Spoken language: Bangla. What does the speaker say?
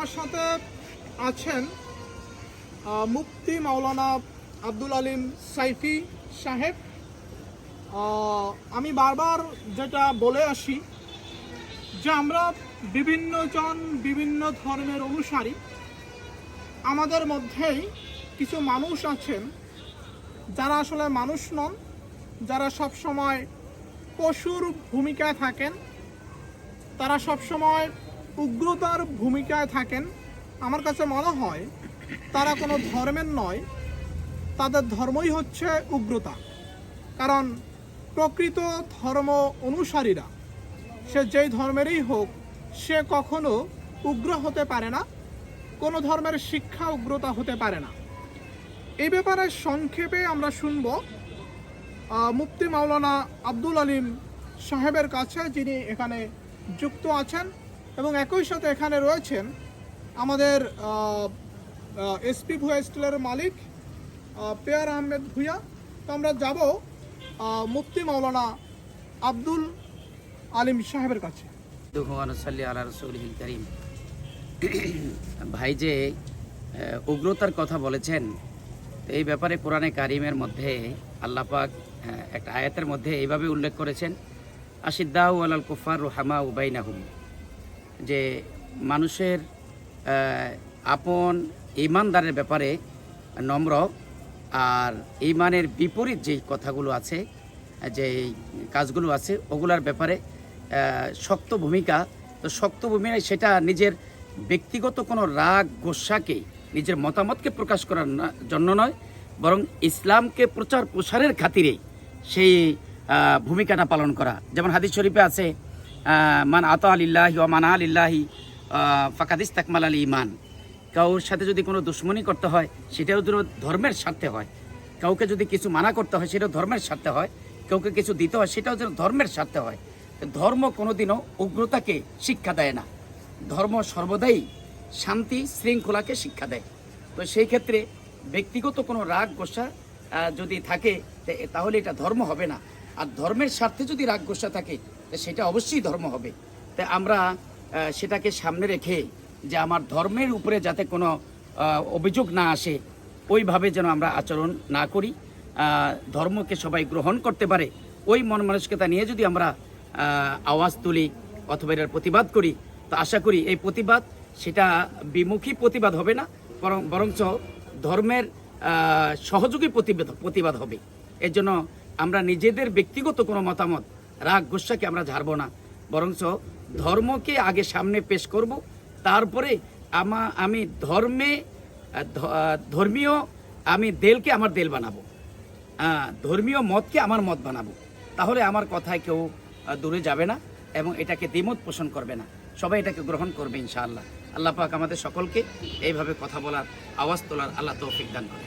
আমার সাথে আছেন মুফতি মাওলানা আব্দুল আলিম সাইফি সাহেব। আমি বারবার যেটা বলে আসি যে আমরা বিভিন্ন জন বিভিন্ন ধর্মের অনুসারী। আমাদের মধ্যেই কিছু মানুষ আছেন যারা আসলে মানুষ নন, যারা সব সময় পশুর ভূমিকায় থাকেন। তারা সব সময় উগ্রতার ভূমিকায় থাকেন, আমার কাছে মনে হয় তারা কোনো ধর্মের নয়, তাদের ধর্মই হচ্ছে উগ্রতা। কারণ প্রকৃত ধর্ম অনুসারীরা, সে যেই ধর্মেরই হোক, সে কখনো উগ্র হতে পারে না, কোনো ধর্মের শিক্ষা উগ্রতা হতে পারে না। এই ব্যাপারে সংক্ষেপে আমরা শুনব মুফতি মাওলানা আব্দুল আলিম সাহেবের কাছে, যিনি এখানে যুক্ত আছেন। এবং একই সাথে এখানে রয়েছেন আমাদের এসপি ভুয়া স্টিলের মালিক পেয়ার আহমেদ ভুইয়া। তো আমরা যাব মুফতি মাওলানা আব্দুল আলিম সাহেবের কাছে। ভাই যে উগ্রতার কথা বলেছেন, এই ব্যাপারে কোরআনে কারিমের মধ্যে আল্লাহ পাক একটা আয়াতের মধ্যে এইভাবে উল্লেখ করেছেন, আশিদ্দাউ আলাল কুফার রুহামা উবাইনাহুম যে মানুষের আপন ইমানদারের ব্যাপারে নম্র আর ইমানের বিপরীত যে কথাগুলো আছে, যে কাজগুলো আছে, ওগুলার ব্যাপারে শক্ত ভূমিকা। তো শক্ত ভূমিকায় সেটা নিজের ব্যক্তিগত কোনো রাগ গোসাকে নিজের মতামতকে প্রকাশ করার জন্য নয়, বরং ইসলামকে প্রচার প্রসারের খাতিরে সেই ভূমিকাটা পালন করা। যেমন হাদিস শরীফে আছে মান আত আলিল্লাহি ও মান আলিল্লাহি ফাকাদিস তাকমাল আলী ইমান কাউর সাথে যদি কোনো দুশ্মনী করতে হয়, সেটাও ধর্মের স্বার্থে হয়। কাউকে যদি কিছু মানা করতে হয়, সেটাও ধর্মের স্বার্থে হয়। কাউকে কিছু দিতে হয়, সেটাও যেন ধর্মের স্বার্থে হয়। ধর্ম কোনোদিনও উগ্রতাকে শিক্ষা দেয় না। ধর্ম সর্বদাই শান্তি শৃঙ্খলাকে শিক্ষা দেয়। তো সেই ক্ষেত্রে ব্যক্তিগত কোনো রাগ গোসা যদি থাকে তাহলে এটা ধর্ম হবে না। আর ধর্মের স্বার্থে যদি রাগ গোসা থাকে সেটা অবশ্যই ধর্ম হবে। তাই আমরা সেটাকে সামনে রেখে যে আমার ধর্মের উপরে যাতে কোনো অভিযোগ না আসে, ওইভাবে যেন আমরা আচরণ না করি ধর্মকে সবাই গ্রহণ করতে পারে, ওই মন মানসিকতা নিয়ে যদি আমরা আওয়াজ তুলি অথবা এটার প্রতিবাদ করি, তো আশা করি এই প্রতিবাদ, সেটা বিমুখী প্রতিবাদ হবে না, বরং বরঞ্চ ধর্মের সহযোগী প্রতিবাদ প্রতিবাদ হবে। এর জন্য আমরা নিজেদের ব্যক্তিগত কোনো মতামত রাগ গুসাকে আমরা ঝাড়বো না। বরঞ্চ ধর্মকে আগে সামনে পেশ করব। তারপরে আমা, আমি ধর্মে ধর্মীয়, আমি দেলকে আমার দেল বানাবো। ধর্মীয় মতকে আমার মত বানাবো। তাহলে আমার কথায় কেউ দূরে যাবে না এবং এটাকে দ্বিমত পোষণ করবে না। সবাই এটাকে গ্রহণ করবে ইনশাআল্লাহ। আল্লাহ পাক আমাদের সকলকে এইভাবে কথা বলার, আওয়াজ তোলার আল্লাহ তৌফিক দান করে